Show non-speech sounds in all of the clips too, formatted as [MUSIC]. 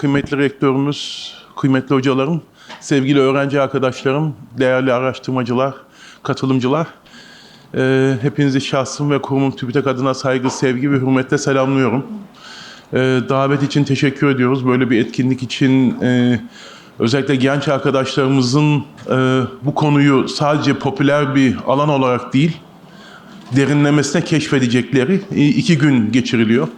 kıymetli rektörümüz, kıymetli hocalarım, sevgili öğrenci arkadaşlarım, değerli araştırmacılar, katılımcılar. Ee, hepinizi şahsım ve kurumum TÜBİTAK adına saygı, sevgi ve hürmetle selamlıyorum. Ee, davet için teşekkür ediyoruz. Böyle bir etkinlik için e, özellikle genç arkadaşlarımızın e, bu konuyu sadece popüler bir alan olarak değil, derinlemesine keşfedecekleri e, iki gün geçiriliyor.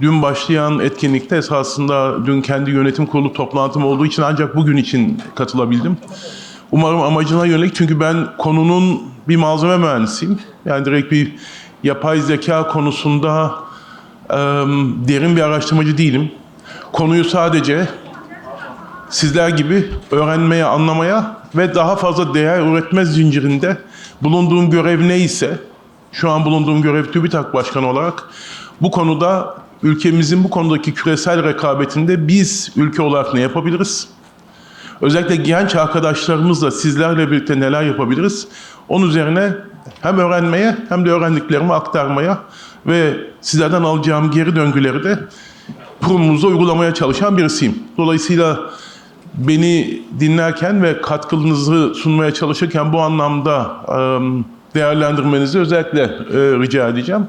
Dün başlayan etkinlikte esasında dün kendi yönetim kurulu toplantım olduğu için ancak bugün için katılabildim. Umarım amacına yönelik çünkü ben konunun bir malzeme mühendisiyim. Yani direkt bir yapay zeka konusunda e, derin bir araştırmacı değilim. Konuyu sadece sizler gibi öğrenmeye, anlamaya ve daha fazla değer üretme zincirinde bulunduğum görev neyse, şu an bulunduğum görev TÜBİTAK Başkanı olarak bu konuda ülkemizin bu konudaki küresel rekabetinde biz ülke olarak ne yapabiliriz? Özellikle genç arkadaşlarımızla sizlerle birlikte neler yapabiliriz? Onun üzerine hem öğrenmeye hem de öğrendiklerimi aktarmaya ve sizlerden alacağım geri döngüleri de kurumumuzda uygulamaya çalışan birisiyim. Dolayısıyla beni dinlerken ve katkınızı sunmaya çalışırken bu anlamda değerlendirmenizi özellikle rica edeceğim.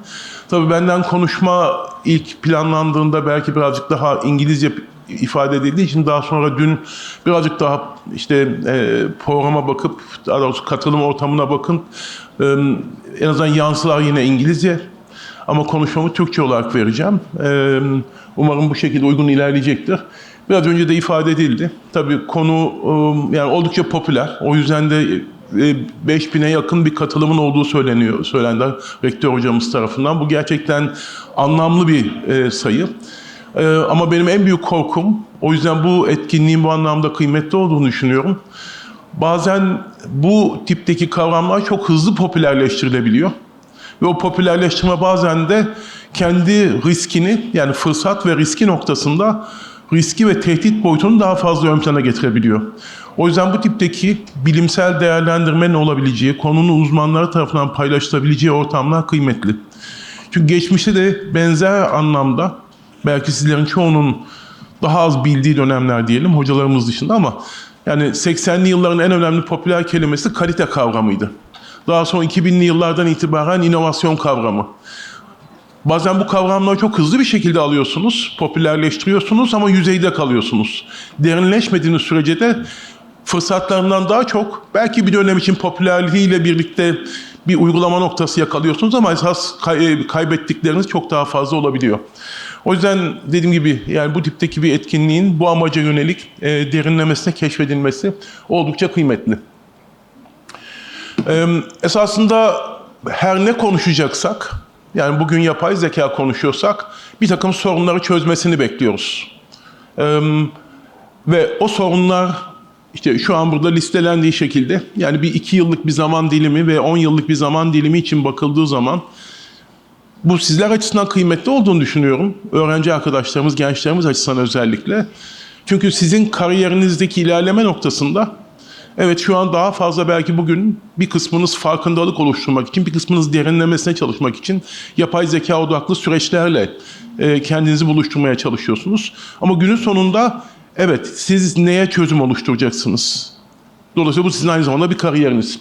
Tabii benden konuşma ilk planlandığında belki birazcık daha İngilizce ifade edildiği için daha sonra dün birazcık daha işte e, programa bakıp daha doğrusu katılım ortamına bakın e, en azından yansılar yine İngilizce ama konuşmamı Türkçe olarak vereceğim. E, umarım bu şekilde uygun ilerleyecektir. Biraz önce de ifade edildi. Tabii konu e, yani oldukça popüler. O yüzden de 5000'e yakın bir katılımın olduğu söyleniyor, söylendi rektör hocamız tarafından. Bu gerçekten anlamlı bir e, sayı. E, ama benim en büyük korkum, o yüzden bu etkinliğin bu anlamda kıymetli olduğunu düşünüyorum. Bazen bu tipteki kavramlar çok hızlı popülerleştirilebiliyor. Ve o popülerleştirme bazen de kendi riskini yani fırsat ve riski noktasında riski ve tehdit boyutunu daha fazla ön plana getirebiliyor. O yüzden bu tipteki bilimsel değerlendirmenin olabileceği, konunun uzmanları tarafından paylaşılabileceği ortamlar kıymetli. Çünkü geçmişte de benzer anlamda belki sizlerin çoğunun daha az bildiği dönemler diyelim hocalarımız dışında ama yani 80'li yılların en önemli popüler kelimesi kalite kavramıydı. Daha sonra 2000'li yıllardan itibaren inovasyon kavramı. Bazen bu kavramları çok hızlı bir şekilde alıyorsunuz, popülerleştiriyorsunuz ama yüzeyde kalıyorsunuz. Derinleşmediğiniz sürece de fırsatlarından daha çok belki bir dönem için popülerliğiyle birlikte bir uygulama noktası yakalıyorsunuz ama esas kay- kaybettikleriniz çok daha fazla olabiliyor. O yüzden dediğim gibi yani bu tipteki bir etkinliğin bu amaca yönelik e, derinlemesine keşfedilmesi oldukça kıymetli. Ee, esasında her ne konuşacaksak, yani bugün yapay zeka konuşuyorsak bir takım sorunları çözmesini bekliyoruz. Ee, ve o sorunlar işte şu an burada listelendiği şekilde yani bir iki yıllık bir zaman dilimi ve on yıllık bir zaman dilimi için bakıldığı zaman bu sizler açısından kıymetli olduğunu düşünüyorum. Öğrenci arkadaşlarımız, gençlerimiz açısından özellikle. Çünkü sizin kariyerinizdeki ilerleme noktasında Evet şu an daha fazla belki bugün bir kısmınız farkındalık oluşturmak için, bir kısmınız derinlemesine çalışmak için yapay zeka odaklı süreçlerle e, kendinizi buluşturmaya çalışıyorsunuz. Ama günün sonunda evet siz neye çözüm oluşturacaksınız? Dolayısıyla bu sizin aynı zamanda bir kariyeriniz.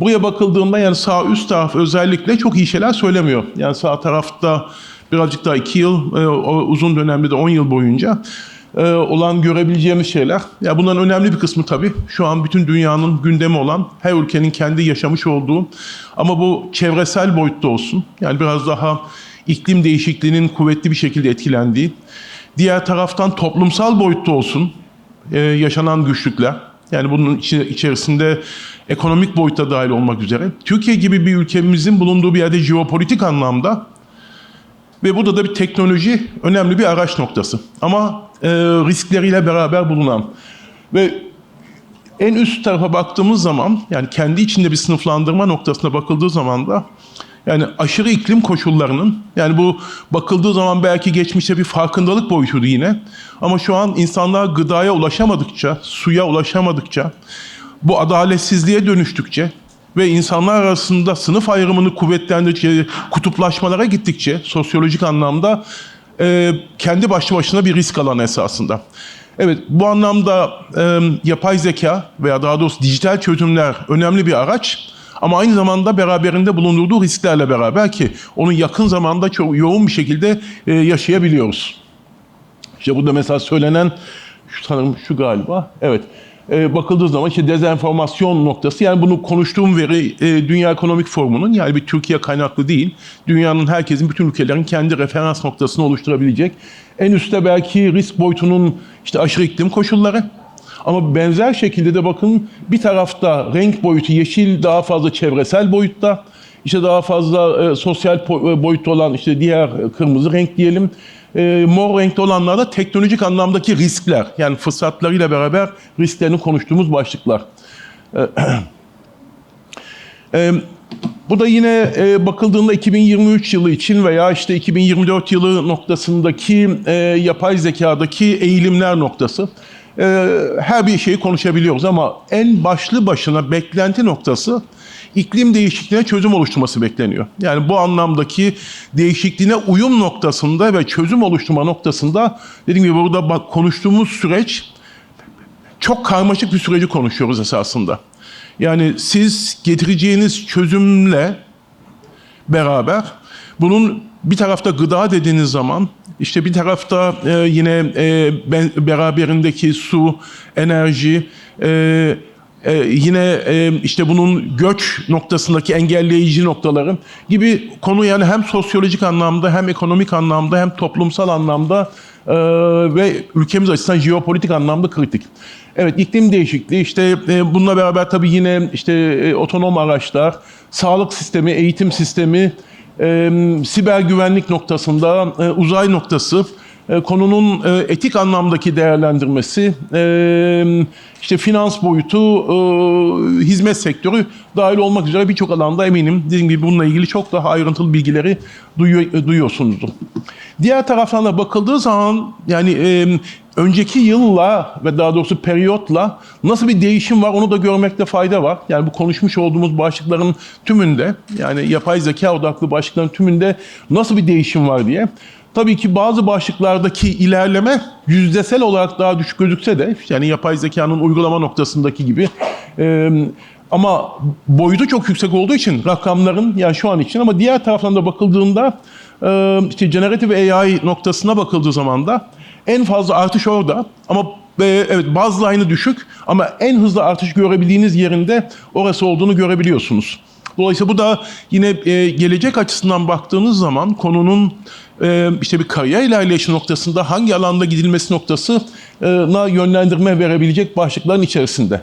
Buraya bakıldığında yani sağ üst taraf özellikle çok iyi şeyler söylemiyor. Yani sağ tarafta birazcık daha iki yıl, e, uzun dönemde de 10 yıl boyunca olan görebileceğimiz şeyler. Ya bunların önemli bir kısmı tabii şu an bütün dünyanın gündemi olan, her ülkenin kendi yaşamış olduğu ama bu çevresel boyutta olsun. Yani biraz daha iklim değişikliğinin kuvvetli bir şekilde etkilendiği. Diğer taraftan toplumsal boyutta olsun e, yaşanan güçlükler. Yani bunun içerisinde ekonomik boyutta dahil olmak üzere. Türkiye gibi bir ülkemizin bulunduğu bir yerde jeopolitik anlamda ve burada da bir teknoloji önemli bir araç noktası. Ama e, riskleriyle beraber bulunan ve en üst tarafa baktığımız zaman yani kendi içinde bir sınıflandırma noktasına bakıldığı zaman da yani aşırı iklim koşullarının yani bu bakıldığı zaman belki geçmişte bir farkındalık boyutuydu yine. Ama şu an insanlar gıdaya ulaşamadıkça, suya ulaşamadıkça, bu adaletsizliğe dönüştükçe ve insanlar arasında sınıf ayrımını kuvvetlendirdikçe, kutuplaşmalara gittikçe sosyolojik anlamda e, kendi başlı başına bir risk alanı esasında. Evet bu anlamda e, yapay zeka veya daha doğrusu dijital çözümler önemli bir araç. Ama aynı zamanda beraberinde bulundurduğu risklerle beraber ki onu yakın zamanda çok yoğun bir şekilde e, yaşayabiliyoruz. İşte burada mesela söylenen şu sanırım şu galiba. Evet. E, bakıldığı zaman işte dezenformasyon noktası yani bunu konuştuğum veri e, Dünya Ekonomik Forumu'nun yani bir Türkiye kaynaklı değil. Dünyanın herkesin bütün ülkelerin kendi referans noktasını oluşturabilecek. En üstte belki risk boyutunun işte aşırı iklim koşulları. Ama benzer şekilde de bakın bir tarafta renk boyutu yeşil daha fazla çevresel boyutta. İşte daha fazla e, sosyal boyutta olan işte diğer kırmızı renk diyelim. E, mor renkli olanlar da teknolojik anlamdaki riskler. Yani fırsatlarıyla beraber risklerini konuştuğumuz başlıklar. E, [CLEARS THROAT] e, bu da yine e, bakıldığında 2023 yılı için veya işte 2024 yılı noktasındaki e, yapay zekadaki eğilimler noktası. E, her bir şeyi konuşabiliyoruz ama en başlı başına beklenti noktası iklim değişikliğine çözüm oluşturması bekleniyor. Yani bu anlamdaki değişikliğine uyum noktasında ve çözüm oluşturma noktasında dediğim gibi burada bak konuştuğumuz süreç çok karmaşık bir süreci konuşuyoruz esasında. Yani siz getireceğiniz çözümle beraber bunun bir tarafta gıda dediğiniz zaman işte bir tarafta e, yine e, ben, beraberindeki su, enerji, e, e, yine e, işte bunun göç noktasındaki engelleyici noktaları gibi konu yani hem sosyolojik anlamda hem ekonomik anlamda hem toplumsal anlamda e, ve ülkemiz açısından jeopolitik anlamda kritik. Evet iklim değişikliği işte e, bununla beraber tabii yine işte e, otonom araçlar, sağlık sistemi, eğitim sistemi, e, siber güvenlik noktasında e, uzay noktası, e, konunun e, etik anlamdaki değerlendirmesi, e, işte finans boyutu, e, hizmet sektörü dahil olmak üzere birçok alanda eminim dediğim gibi bununla ilgili çok daha ayrıntılı bilgileri duyuyor, e, duyuyorsunuzdur. Diğer taraftan da bakıldığı zaman yani e, önceki yılla ve daha doğrusu periyotla nasıl bir değişim var onu da görmekte fayda var. Yani bu konuşmuş olduğumuz başlıkların tümünde yani yapay zeka odaklı başlıkların tümünde nasıl bir değişim var diye. Tabii ki bazı başlıklardaki ilerleme yüzdesel olarak daha düşük gözükse de yani yapay zekanın uygulama noktasındaki gibi e, ama boyutu çok yüksek olduğu için rakamların yani şu an için ama diğer taraftan da bakıldığında e, işte generative AI noktasına bakıldığı zaman da en fazla artış orada ama e, evet baseline'ı düşük ama en hızlı artış görebildiğiniz yerinde orası olduğunu görebiliyorsunuz. Dolayısıyla bu da yine e, gelecek açısından baktığınız zaman konunun e, işte bir kariyer ilerleyişi noktasında hangi alanda gidilmesi noktasına yönlendirme verebilecek başlıkların içerisinde.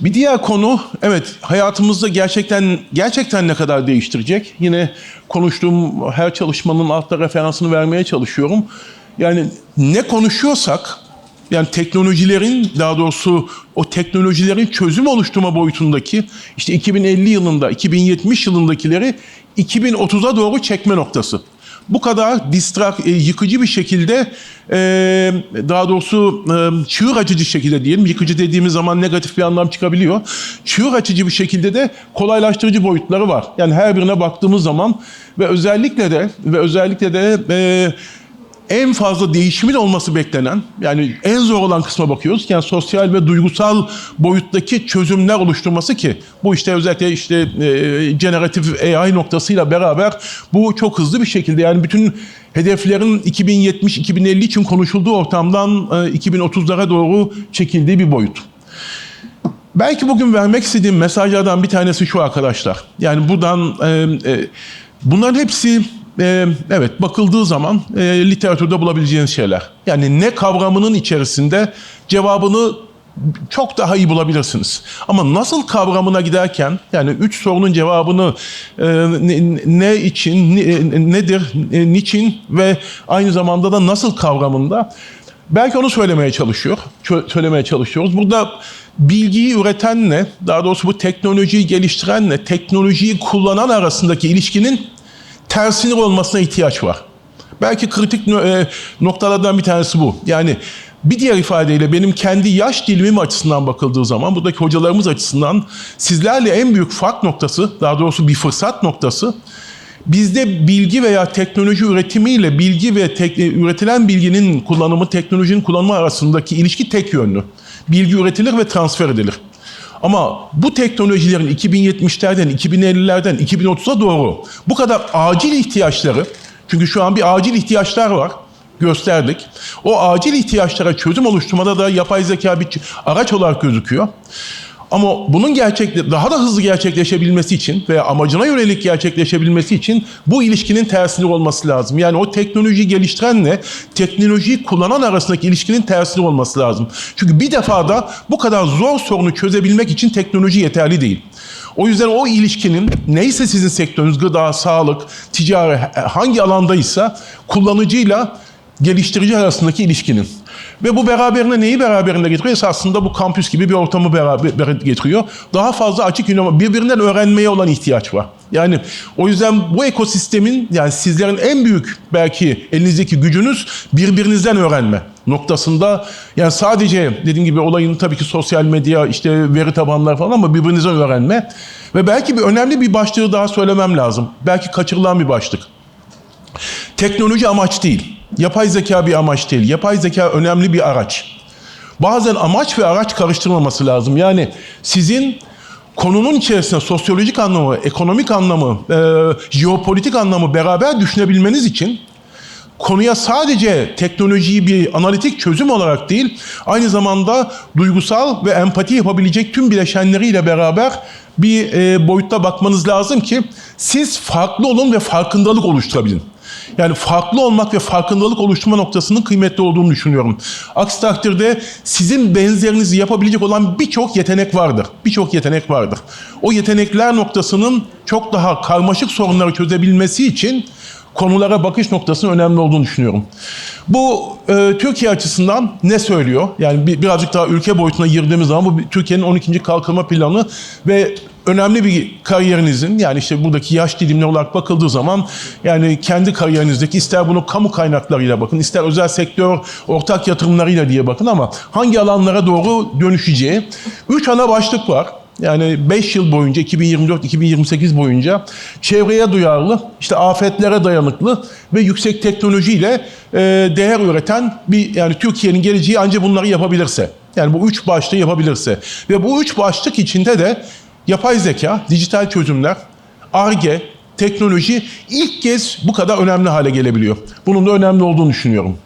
Bir diğer konu evet hayatımızda gerçekten gerçekten ne kadar değiştirecek? Yine konuştuğum her çalışmanın altta referansını vermeye çalışıyorum. Yani ne konuşuyorsak yani teknolojilerin daha doğrusu o teknolojilerin çözüm oluşturma boyutundaki işte 2050 yılında 2070 yılındakileri 2030'a doğru çekme noktası. Bu kadar distrak, e, yıkıcı bir şekilde e, daha doğrusu e, çığır açıcı şekilde diyelim. Yıkıcı dediğimiz zaman negatif bir anlam çıkabiliyor. Çığır açıcı bir şekilde de kolaylaştırıcı boyutları var. Yani her birine baktığımız zaman ve özellikle de ve özellikle de e, en fazla değişimin olması beklenen yani en zor olan kısma bakıyoruz. Yani sosyal ve duygusal boyuttaki çözümler oluşturması ki bu işte özellikle işte e, generatif AI noktasıyla beraber bu çok hızlı bir şekilde yani bütün hedeflerin 2070-2050 için konuşulduğu ortamdan e, 2030'lara doğru çekildiği bir boyut. Belki bugün vermek istediğim mesajlardan bir tanesi şu arkadaşlar. Yani buradan e, e, bunların hepsi e, evet bakıldığı zaman e, literatürde bulabileceğiniz şeyler. Yani ne kavramının içerisinde cevabını çok daha iyi bulabilirsiniz. Ama nasıl kavramına giderken yani üç sorunun cevabını e, ne, ne için, ne, nedir, e, niçin ve aynı zamanda da nasıl kavramında belki onu söylemeye çalışıyor, söylemeye çalışıyoruz. Burada bilgiyi üretenle, daha doğrusu bu teknolojiyi geliştirenle, teknolojiyi kullanan arasındaki ilişkinin tersinin olmasına ihtiyaç var. Belki kritik e, noktalardan bir tanesi bu. Yani bir diğer ifadeyle benim kendi yaş dilimim açısından bakıldığı zaman, buradaki hocalarımız açısından sizlerle en büyük fark noktası, daha doğrusu bir fırsat noktası, bizde bilgi veya teknoloji üretimiyle bilgi ve tek- üretilen bilginin kullanımı, teknolojinin kullanımı arasındaki ilişki tek yönlü. Bilgi üretilir ve transfer edilir. Ama bu teknolojilerin 2070'lerden, 2050'lerden, 2030'a doğru bu kadar acil ihtiyaçları, çünkü şu an bir acil ihtiyaçlar var, gösterdik. O acil ihtiyaçlara çözüm oluşturmada da yapay zeka bir araç olarak gözüküyor. Ama bunun gerçekle daha da hızlı gerçekleşebilmesi için veya amacına yönelik gerçekleşebilmesi için bu ilişkinin tersinde olması lazım. Yani o teknolojiyi geliştirenle teknolojiyi kullanan arasındaki ilişkinin tersinde olması lazım. Çünkü bir defada bu kadar zor sorunu çözebilmek için teknoloji yeterli değil. O yüzden o ilişkinin neyse sizin sektörünüz gıda, sağlık, ticari hangi alandaysa kullanıcıyla geliştirici arasındaki ilişkinin. Ve bu beraberinde neyi beraberinde getiriyor? Esasında bu kampüs gibi bir ortamı beraber getiriyor. Daha fazla açık ünlem, birbirinden öğrenmeye olan ihtiyaç var. Yani o yüzden bu ekosistemin yani sizlerin en büyük belki elinizdeki gücünüz birbirinizden öğrenme noktasında yani sadece dediğim gibi olayın tabii ki sosyal medya işte veri tabanları falan ama birbirinizden öğrenme ve belki bir önemli bir başlığı daha söylemem lazım. Belki kaçırılan bir başlık. Teknoloji amaç değil. Yapay zeka bir amaç değil. Yapay zeka önemli bir araç. Bazen amaç ve araç karıştırmaması lazım. Yani sizin konunun içerisinde sosyolojik anlamı, ekonomik anlamı, e, jeopolitik anlamı beraber düşünebilmeniz için konuya sadece teknolojiyi bir analitik çözüm olarak değil, aynı zamanda duygusal ve empati yapabilecek tüm bileşenleriyle beraber bir e, boyutta bakmanız lazım ki siz farklı olun ve farkındalık oluşturabilin. Yani farklı olmak ve farkındalık oluşturma noktasının kıymetli olduğunu düşünüyorum. Aksi takdirde sizin benzerinizi yapabilecek olan birçok yetenek vardır. Birçok yetenek vardır. O yetenekler noktasının çok daha karmaşık sorunları çözebilmesi için konulara bakış noktasının önemli olduğunu düşünüyorum. Bu e, Türkiye açısından ne söylüyor? Yani bir, birazcık daha ülke boyutuna girdiğimiz zaman bu Türkiye'nin 12. kalkınma planı ve önemli bir kariyerinizin yani işte buradaki yaş dilimine olarak bakıldığı zaman yani kendi kariyerinizdeki ister bunu kamu kaynaklarıyla bakın ister özel sektör ortak yatırımlarıyla diye bakın ama hangi alanlara doğru dönüşeceği üç ana başlık var. Yani 5 yıl boyunca 2024-2028 boyunca çevreye duyarlı, işte afetlere dayanıklı ve yüksek teknolojiyle e, değer üreten bir yani Türkiye'nin geleceği ancak bunları yapabilirse. Yani bu üç başlığı yapabilirse ve bu üç başlık içinde de yapay zeka, dijital çözümler, ARGE, teknoloji ilk kez bu kadar önemli hale gelebiliyor. Bunun da önemli olduğunu düşünüyorum.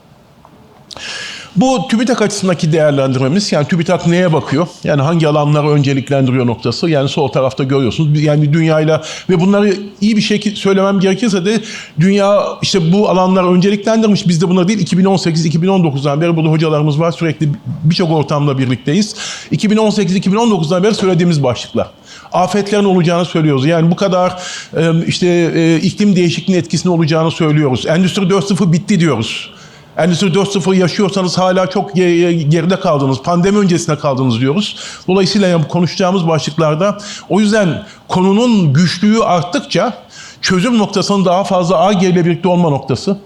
Bu TÜBİTAK açısındaki değerlendirmemiz yani TÜBİTAK neye bakıyor? Yani hangi alanları önceliklendiriyor noktası. Yani sol tarafta görüyorsunuz. Yani dünyayla ve bunları iyi bir şekilde söylemem gerekirse de dünya işte bu alanları önceliklendirmiş. Biz de buna değil 2018-2019'dan beri burada hocalarımız var. Sürekli birçok ortamda birlikteyiz. 2018-2019'dan beri söylediğimiz başlıklar afetlerin olacağını söylüyoruz. Yani bu kadar e, işte e, iklim değişikliğinin etkisinin olacağını söylüyoruz. Endüstri 4.0 bitti diyoruz. Endüstri 4.0 yaşıyorsanız hala çok ge- geride kaldınız, pandemi öncesinde kaldınız diyoruz. Dolayısıyla yani konuşacağımız başlıklarda o yüzden konunun güçlüğü arttıkça çözüm noktasının daha fazla AG ile birlikte olma noktası.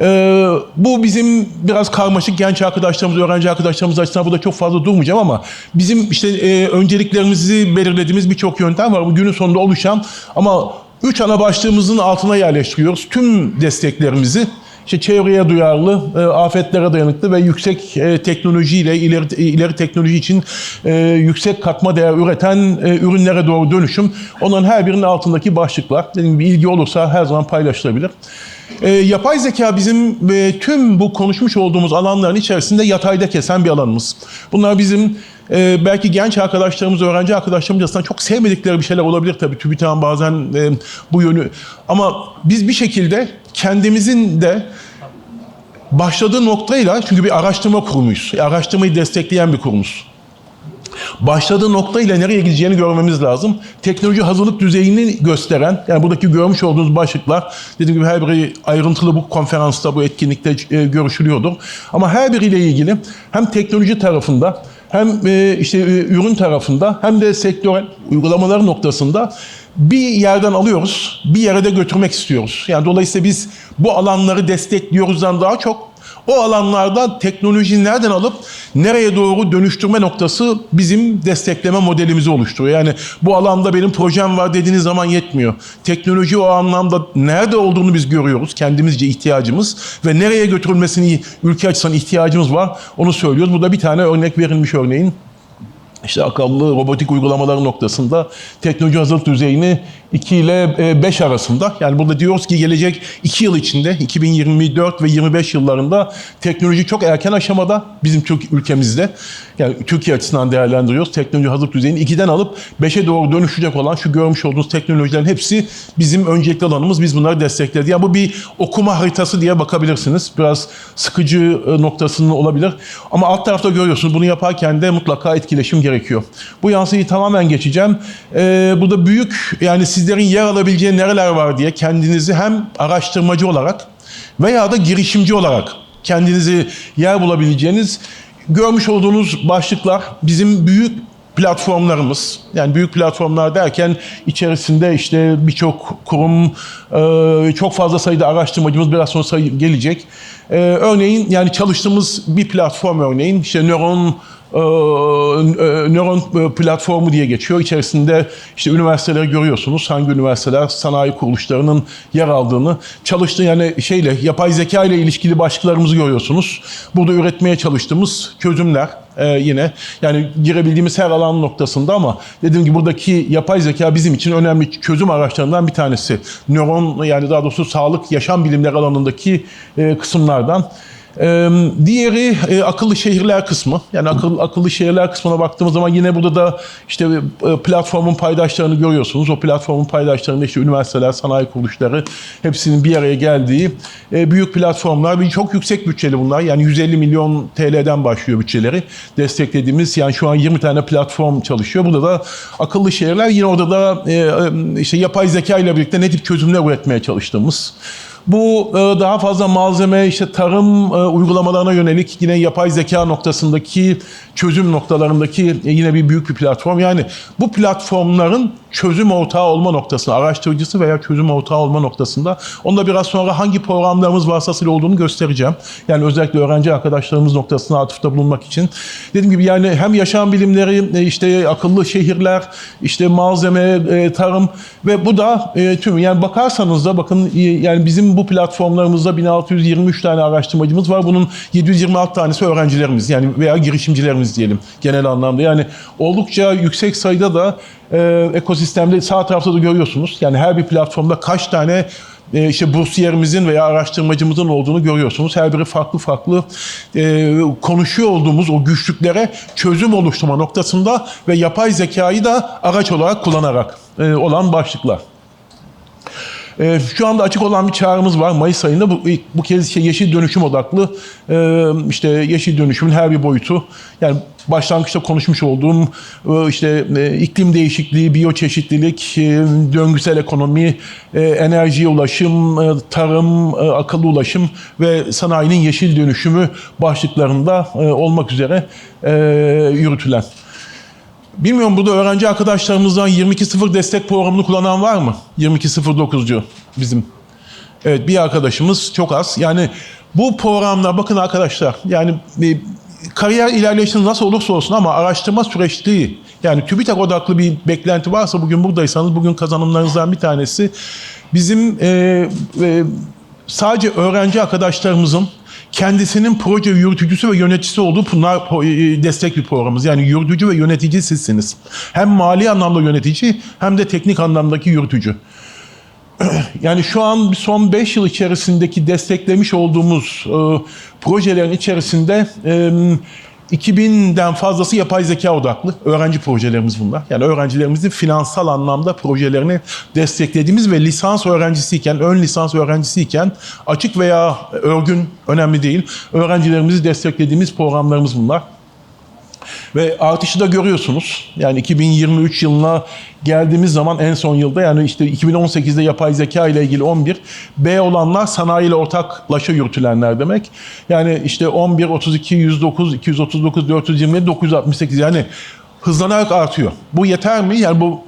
Ee, bu bizim biraz karmaşık genç arkadaşlarımız, öğrenci arkadaşlarımız açısından burada çok fazla durmayacağım ama bizim işte e, önceliklerimizi belirlediğimiz birçok yöntem var. Bu günün sonunda oluşan ama üç ana başlığımızın altına yerleştiriyoruz. Tüm desteklerimizi işte çevreye duyarlı, e, afetlere dayanıklı ve yüksek e, teknolojiyle ileri, ileri teknoloji için e, yüksek katma değer üreten e, ürünlere doğru dönüşüm. Onların her birinin altındaki başlıklar. Dediğim gibi ilgi olursa her zaman paylaşılabilir. E, yapay zeka bizim e, tüm bu konuşmuş olduğumuz alanların içerisinde yatayda kesen bir alanımız. Bunlar bizim e, belki genç arkadaşlarımız, öğrenci arkadaşlarımız arasında çok sevmedikleri bir şeyler olabilir tabii. TÜBİTAK'ın bazen e, bu yönü. Ama biz bir şekilde kendimizin de başladığı noktayla çünkü bir araştırma kurumuyuz. Araştırmayı destekleyen bir kurumuz. Başladığı noktayla nereye gideceğini görmemiz lazım. Teknoloji hazırlık düzeyini gösteren, yani buradaki görmüş olduğunuz başlıklar, dediğim gibi her biri ayrıntılı bu konferansta, bu etkinlikte e, görüşülüyordur. Ama her biriyle ilgili hem teknoloji tarafında, hem e, işte e, ürün tarafında, hem de sektörel uygulamalar noktasında bir yerden alıyoruz, bir yere de götürmek istiyoruz. Yani dolayısıyla biz bu alanları destekliyoruzdan daha çok O alanlarda teknolojiyi nereden alıp nereye doğru dönüştürme noktası bizim destekleme modelimizi oluşturuyor. Yani bu alanda benim projem var dediğiniz zaman yetmiyor. Teknoloji o anlamda nerede olduğunu biz görüyoruz. Kendimizce ihtiyacımız ve nereye götürülmesini ülke açısından ihtiyacımız var. Onu söylüyoruz. Burada bir tane örnek verilmiş örneğin işte akıllı robotik uygulamalar noktasında teknoloji hazırlık düzeyini 2 ile 5 arasında. Yani burada diyoruz ki gelecek 2 yıl içinde 2024 ve 25 yıllarında teknoloji çok erken aşamada bizim Türk ülkemizde. Yani Türkiye açısından değerlendiriyoruz. Teknoloji hazırlık düzeyini 2'den alıp 5'e doğru dönüşecek olan şu görmüş olduğunuz teknolojilerin hepsi bizim öncelikli alanımız. Biz bunları destekleriz. Yani bu bir okuma haritası diye bakabilirsiniz. Biraz sıkıcı e, noktasının olabilir. Ama alt tarafta görüyorsunuz bunu yaparken de mutlaka etkileşim gerekiyor. Bu yansıyı tamamen geçeceğim. Ee, burada büyük yani sizlerin yer alabileceği nereler var diye kendinizi hem araştırmacı olarak veya da girişimci olarak kendinizi yer bulabileceğiniz görmüş olduğunuz başlıklar bizim büyük platformlarımız. Yani büyük platformlar derken içerisinde işte birçok kurum, e, çok fazla sayıda araştırmacımız biraz sonra gelecek. E, örneğin yani çalıştığımız bir platform örneğin işte nöron e, nöron platformu diye geçiyor. İçerisinde işte üniversiteleri görüyorsunuz. Hangi üniversiteler sanayi kuruluşlarının yer aldığını, çalıştığı yani şeyle yapay zeka ile ilişkili başlıklarımızı görüyorsunuz. Burada üretmeye çalıştığımız çözümler e, yine yani girebildiğimiz her alan noktasında ama dediğim gibi buradaki yapay zeka bizim için önemli çözüm araçlarından bir tanesi. Nöron yani daha doğrusu sağlık yaşam bilimleri alanındaki e, kısımlardan. Ee, diğeri e, akıllı şehirler kısmı. Yani akıl, akıllı şehirler kısmına baktığımız zaman yine burada da işte e, platformun paydaşlarını görüyorsunuz. O platformun paydaşlarında işte üniversiteler, sanayi kuruluşları hepsinin bir araya geldiği e, büyük platformlar. Bir çok yüksek bütçeli bunlar. Yani 150 milyon TL'den başlıyor bütçeleri. Desteklediğimiz yani şu an 20 tane platform çalışıyor. Burada da akıllı şehirler yine orada da e, e, işte yapay zeka ile birlikte ne tip çözümler üretmeye çalıştığımız bu e, daha fazla malzeme, işte tarım e, uygulamalarına yönelik yine yapay zeka noktasındaki çözüm noktalarındaki e, yine bir büyük bir platform. Yani bu platformların çözüm ortağı olma noktasında, araştırıcısı veya çözüm ortağı olma noktasında. Onda biraz sonra hangi programlarımız vasıtasıyla olduğunu göstereceğim. Yani özellikle öğrenci arkadaşlarımız noktasına atıfta bulunmak için. Dediğim gibi yani hem yaşam bilimleri, işte akıllı şehirler, işte malzeme, tarım ve bu da tüm yani bakarsanız da bakın yani bizim bu platformlarımızda 1623 tane araştırmacımız var. Bunun 726 tanesi öğrencilerimiz yani veya girişimcilerimiz diyelim genel anlamda. Yani oldukça yüksek sayıda da e, ekosistemde sağ tarafta da görüyorsunuz. Yani her bir platformda kaç tane e, işte bursiyerimizin veya araştırmacımızın olduğunu görüyorsunuz. Her biri farklı farklı e, konuşuyor olduğumuz o güçlüklere çözüm oluşturma noktasında ve yapay zekayı da araç olarak kullanarak e, olan başlıklar. Ee, şu anda açık olan bir çağrımız var Mayıs ayında. Bu, bu kez şey, yeşil dönüşüm odaklı. Ee, işte yeşil dönüşümün her bir boyutu. Yani başlangıçta konuşmuş olduğum e, işte e, iklim değişikliği, biyoçeşitlilik, e, döngüsel ekonomi, enerjiye ulaşım, tarım, akıllı ulaşım ve sanayinin yeşil dönüşümü başlıklarında olmak üzere yürütülen. Bilmiyorum burada öğrenci arkadaşlarımızdan 22.0 destek programını kullanan var mı? 22.09'cu bizim. Evet bir arkadaşımız çok az. Yani bu programlar bakın arkadaşlar yani kariyer ilerleyişiniz nasıl olursa olsun ama araştırma süreçliği yani TÜBİTAK odaklı bir beklenti varsa bugün buradaysanız bugün kazanımlarınızdan bir tanesi bizim e, e, sadece öğrenci arkadaşlarımızın kendisinin proje yürütücüsü ve yöneticisi olduğu bunlar e, destek bir programımız. Yani yürütücü ve yönetici sizsiniz. Hem mali anlamda yönetici hem de teknik anlamdaki yürütücü. [CLEARS THROAT] Yani şu an son 5 yıl içerisindeki desteklemiş olduğumuz e, projelerin içerisinde e, 2000'den fazlası yapay zeka odaklı öğrenci projelerimiz bunlar. Yani öğrencilerimizin finansal anlamda projelerini desteklediğimiz ve lisans öğrencisiyken, ön lisans öğrencisiyken açık veya örgün önemli değil. Öğrencilerimizi desteklediğimiz programlarımız bunlar. Ve artışı da görüyorsunuz. Yani 2023 yılına geldiğimiz zaman en son yılda yani işte 2018'de yapay zeka ile ilgili 11, B olanlar sanayi ile ortaklaşa yürütülenler demek. Yani işte 11, 32, 109, 239, 427, 968 yani hızlanarak artıyor. Bu yeter mi? Yani bu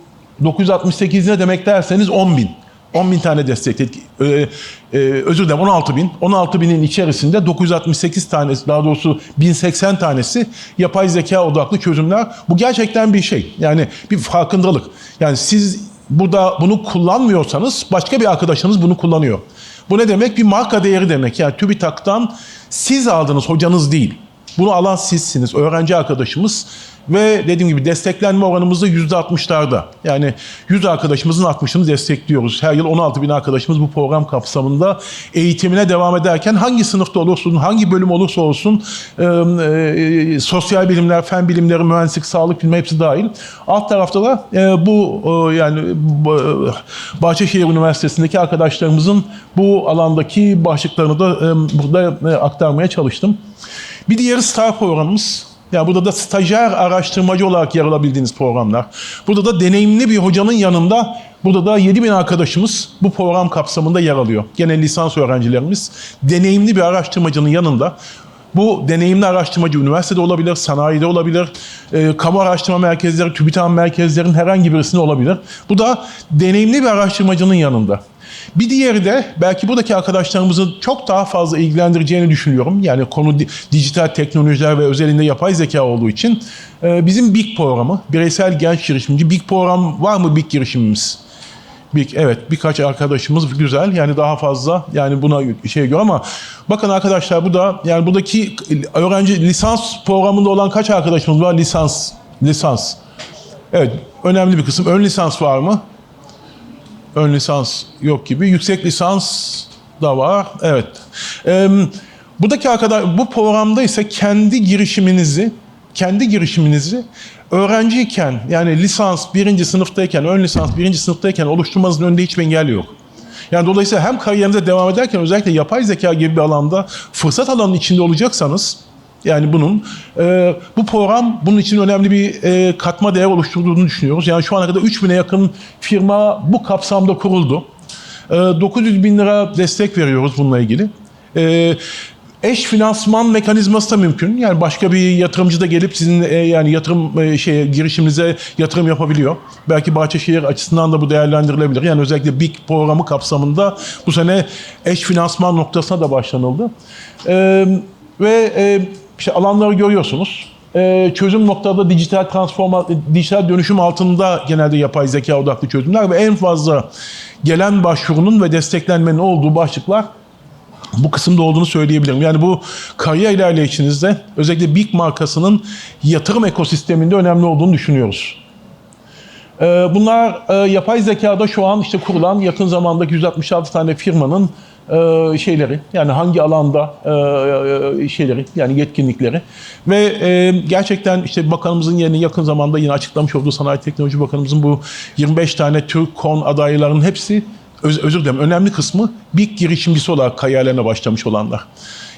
968 ne demek derseniz 10 bin. 10 bin tane destekledik. Ee, e, özür dilerim 16 bin. 16 binin içerisinde 968 tanesi daha doğrusu 1080 tanesi yapay zeka odaklı çözümler. Bu gerçekten bir şey. Yani bir farkındalık. Yani siz burada bunu kullanmıyorsanız başka bir arkadaşınız bunu kullanıyor. Bu ne demek? Bir marka değeri demek. Yani TÜBİTAK'tan siz aldınız, hocanız değil. Bunu alan sizsiniz, öğrenci arkadaşımız ve dediğim gibi desteklenme oranımız da %60'larda. Yani 100 arkadaşımızın 60'ını destekliyoruz. Her yıl 16 bin arkadaşımız bu program kapsamında eğitimine devam ederken hangi sınıfta olursun, hangi bölüm olursa olsun e, e, sosyal bilimler, fen bilimleri, mühendislik, sağlık bilimi hepsi dahil. Alt tarafta da e, bu e, yani e, Bahçeşehir Üniversitesi'ndeki arkadaşlarımızın bu alandaki başlıklarını da e, burada e, aktarmaya çalıştım. Bir diğeri STAR programımız. Yani burada da stajyer araştırmacı olarak yer alabildiğiniz programlar. Burada da deneyimli bir hocanın yanında burada da 7000 arkadaşımız bu program kapsamında yer alıyor. Gene lisans öğrencilerimiz deneyimli bir araştırmacının yanında bu deneyimli araştırmacı üniversitede olabilir, sanayide olabilir, e, kamu araştırma merkezleri, TÜBİTAK merkezlerin herhangi birisinde olabilir. Bu da deneyimli bir araştırmacının yanında. Bir diğeri de belki buradaki arkadaşlarımızın çok daha fazla ilgilendireceğini düşünüyorum. Yani konu di- dijital teknolojiler ve özelinde yapay zeka olduğu için e, bizim BİG programı, bireysel genç girişimci. BİG program var mı BİG girişimimiz? Bir, evet birkaç arkadaşımız güzel yani daha fazla yani buna şey göre ama bakın arkadaşlar bu da yani buradaki öğrenci lisans programında olan kaç arkadaşımız var lisans lisans evet önemli bir kısım ön lisans var mı ön lisans yok gibi yüksek lisans da var evet Ee, buradaki arkadaş bu programda ise kendi girişiminizi kendi girişiminizi öğrenciyken yani lisans birinci sınıftayken, ön lisans birinci sınıftayken oluşturmanızın önünde hiçbir engel yok. Yani dolayısıyla hem kariyerinize devam ederken özellikle yapay zeka gibi bir alanda fırsat alanının içinde olacaksanız yani bunun e, bu program bunun için önemli bir e, katma değer oluşturduğunu düşünüyoruz. Yani şu ana kadar 3000'e yakın firma bu kapsamda kuruldu. E, 900 bin lira destek veriyoruz bununla ilgili. E, eş finansman mekanizması da mümkün. Yani başka bir yatırımcı da gelip sizin e, yani yatırım e, şey girişiminize yatırım yapabiliyor. Belki Bahçeşehir açısından da bu değerlendirilebilir. Yani özellikle BİK programı kapsamında bu sene eş finansman noktasına da başlanıldı. E, ve e, işte alanları görüyorsunuz. E, çözüm noktada dijital transforma, dijital dönüşüm altında genelde yapay zeka odaklı çözümler ve en fazla gelen başvurunun ve desteklenmenin olduğu başlıklar bu kısımda olduğunu söyleyebilirim. Yani bu kariyer ilerleyişinizde özellikle Big markasının yatırım ekosisteminde önemli olduğunu düşünüyoruz. Ee, Bunlar e, yapay zekada şu an işte kurulan yakın zamandaki 166 tane firmanın e, şeyleri yani hangi alanda e, şeyleri yani yetkinlikleri ve e, gerçekten işte bakanımızın yeni yakın zamanda yine açıklamış olduğu Sanayi Teknoloji Bakanımızın bu 25 tane Türk kon adaylarının hepsi öz, özür dilerim önemli kısmı bir girişimcisi olarak kariyerlerine başlamış olanlar.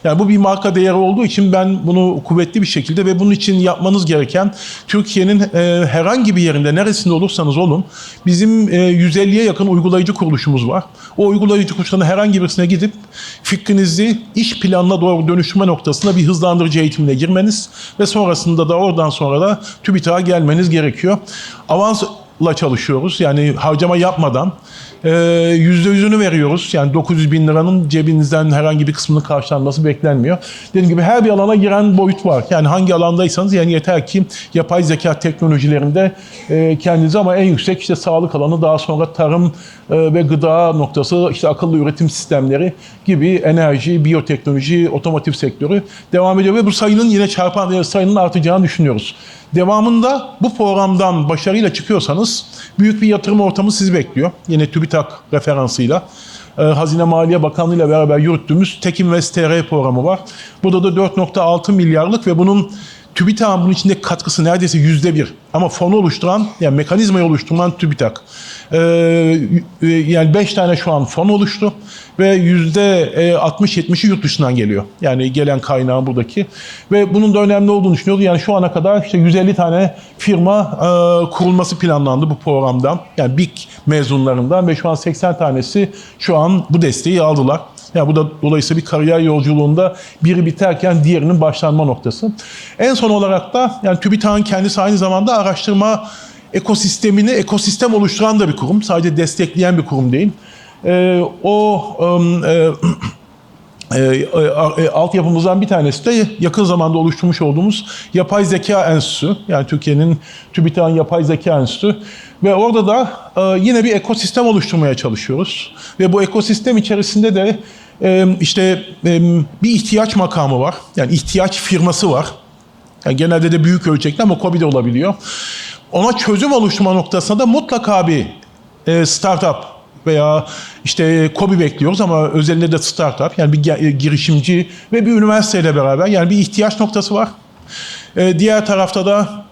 Yani bu bir marka değeri olduğu için ben bunu kuvvetli bir şekilde ve bunun için yapmanız gereken Türkiye'nin e, herhangi bir yerinde neresinde olursanız olun bizim e, 150'ye yakın uygulayıcı kuruluşumuz var. O uygulayıcı kuruluşlarına herhangi birisine gidip fikrinizi iş planına doğru dönüştürme noktasında bir hızlandırıcı eğitimine girmeniz ve sonrasında da oradan sonra da TÜBİTAK'a gelmeniz gerekiyor. Avansla çalışıyoruz yani harcama yapmadan yüzde yüzünü veriyoruz. Yani 900 bin liranın cebinizden herhangi bir kısmının karşılanması beklenmiyor. Dediğim gibi her bir alana giren boyut var. Yani hangi alandaysanız yani yeter ki yapay zeka teknolojilerinde e, kendinizi ama en yüksek işte sağlık alanı daha sonra tarım e, ve gıda noktası işte akıllı üretim sistemleri gibi enerji, biyoteknoloji, otomotiv sektörü devam ediyor ve bu sayının yine çarpan sayının artacağını düşünüyoruz. Devamında bu programdan başarıyla çıkıyorsanız büyük bir yatırım ortamı sizi bekliyor. Yine TÜBİTAK referansıyla. Ee, Hazine Maliye Bakanlığı ile beraber yürüttüğümüz Tek Invest TR programı var. Burada da 4.6 milyarlık ve bunun TÜBİTAK'ın bunun içinde katkısı neredeyse yüzde bir. Ama fonu oluşturan, yani mekanizmayı oluşturan TÜBİTAK. Ee, yani 5 tane şu an fon oluştu ve yüzde 60-70'i yurt dışından geliyor. Yani gelen kaynağın buradaki. Ve bunun da önemli olduğunu düşünüyoruz. Yani şu ana kadar işte 150 tane firma e, kurulması planlandı bu programdan. Yani BİK mezunlarından ve şu an 80 tanesi şu an bu desteği aldılar. Yani bu da dolayısıyla bir kariyer yolculuğunda biri biterken diğerinin başlanma noktası. En son olarak da yani TÜBİTAK'ın kendisi aynı zamanda araştırma ekosistemini ekosistem oluşturan da bir kurum. Sadece destekleyen bir kurum değil. E, o ım, e, [CLEARS THROAT] e, e, altyapımızdan bir tanesi de yakın zamanda oluşturmuş olduğumuz Yapay Zeka Enstitüsü. Yani Türkiye'nin TÜBİTAK'ın Yapay Zeka Enstitüsü. Ve orada da e, yine bir ekosistem oluşturmaya çalışıyoruz. Ve bu ekosistem içerisinde de e, işte bir ihtiyaç makamı var. Yani ihtiyaç firması var. Yani genelde de büyük ölçekli ama COBI de olabiliyor. Ona çözüm oluşturma noktasında da mutlaka bir e, startup veya işte COBI bekliyoruz ama özelinde de startup yani bir e, girişimci ve bir üniversiteyle beraber yani bir ihtiyaç noktası var. E, diğer tarafta da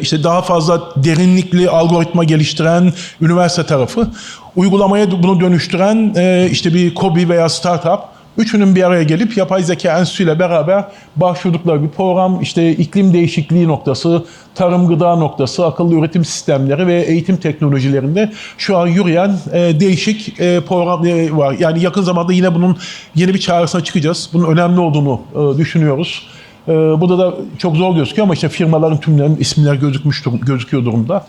işte daha fazla derinlikli algoritma geliştiren üniversite tarafı, uygulamaya bunu dönüştüren e, işte bir COBI veya startup, üçünün bir araya gelip yapay zeka enstitüsü ile beraber başvurdukları bir program, işte iklim değişikliği noktası, tarım gıda noktası, akıllı üretim sistemleri ve eğitim teknolojilerinde şu an yürüyen e, değişik e, program var. Yani yakın zamanda yine bunun yeni bir çağrısına çıkacağız. Bunun önemli olduğunu e, düşünüyoruz. Ee, burada da çok zor gözüküyor ama işte firmaların tümlerinin isimler gözükmüş gözüküyor durumda.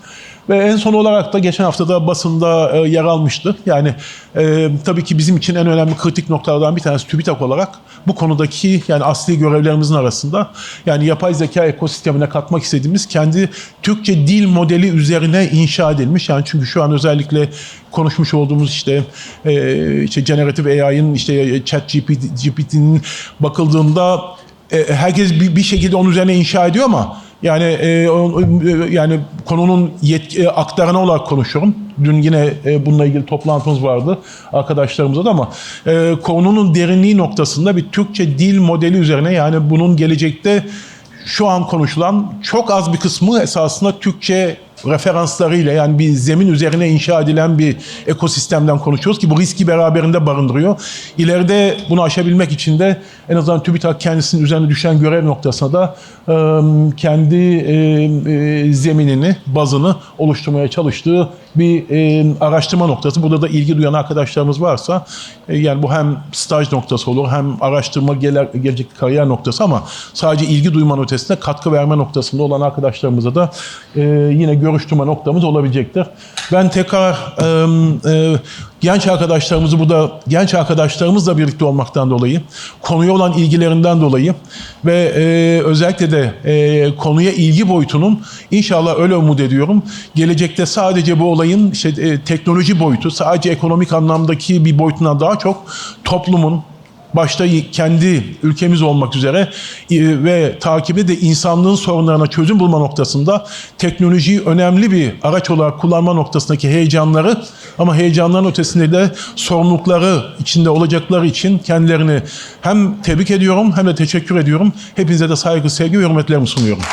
Ve en son olarak da geçen hafta da basında e, yer almıştı. Yani e, tabii ki bizim için en önemli kritik noktalardan bir tanesi TÜBİTAK olarak bu konudaki yani asli görevlerimizin arasında yani yapay zeka ekosistemine katmak istediğimiz kendi Türkçe dil modeli üzerine inşa edilmiş. Yani çünkü şu an özellikle konuşmuş olduğumuz işte e, işte generative AI'ın işte chat GPT'nin bakıldığında e, herkes bir, şekilde onun üzerine inşa ediyor ama yani e, yani konunun yetki, e, aktaranı olarak konuşuyorum. Dün yine e, bununla ilgili toplantımız vardı arkadaşlarımızla da ama konunun derinliği noktasında bir Türkçe dil modeli üzerine yani bunun gelecekte şu an konuşulan çok az bir kısmı esasında Türkçe referanslarıyla yani bir zemin üzerine inşa edilen bir ekosistemden konuşuyoruz ki bu riski beraberinde barındırıyor. İleride bunu aşabilmek için de en azından TÜBİTAK kendisinin üzerine düşen görev noktasına da kendi zeminini, bazını oluşturmaya çalıştığı bir e, araştırma noktası. Burada da ilgi duyan arkadaşlarımız varsa e, yani bu hem staj noktası olur hem araştırma gelir, gelecek kariyer noktası ama sadece ilgi duymanın ötesinde katkı verme noktasında olan arkadaşlarımıza da e, yine görüştürme noktamız olabilecektir. Ben tekrar e, e, genç arkadaşlarımızı burada genç arkadaşlarımızla birlikte olmaktan dolayı, konuya olan ilgilerinden dolayı ve e, özellikle de e, konuya ilgi boyutunun inşallah öyle umut ediyorum. Gelecekte sadece bu olayın işte, e, teknoloji boyutu, sadece ekonomik anlamdaki bir boyutundan daha çok toplumun, başta kendi ülkemiz olmak üzere ve takibi de insanlığın sorunlarına çözüm bulma noktasında teknolojiyi önemli bir araç olarak kullanma noktasındaki heyecanları ama heyecanların ötesinde de sorumlulukları içinde olacakları için kendilerini hem tebrik ediyorum hem de teşekkür ediyorum. Hepinize de saygı, sevgi ve hürmetlerimi sunuyorum.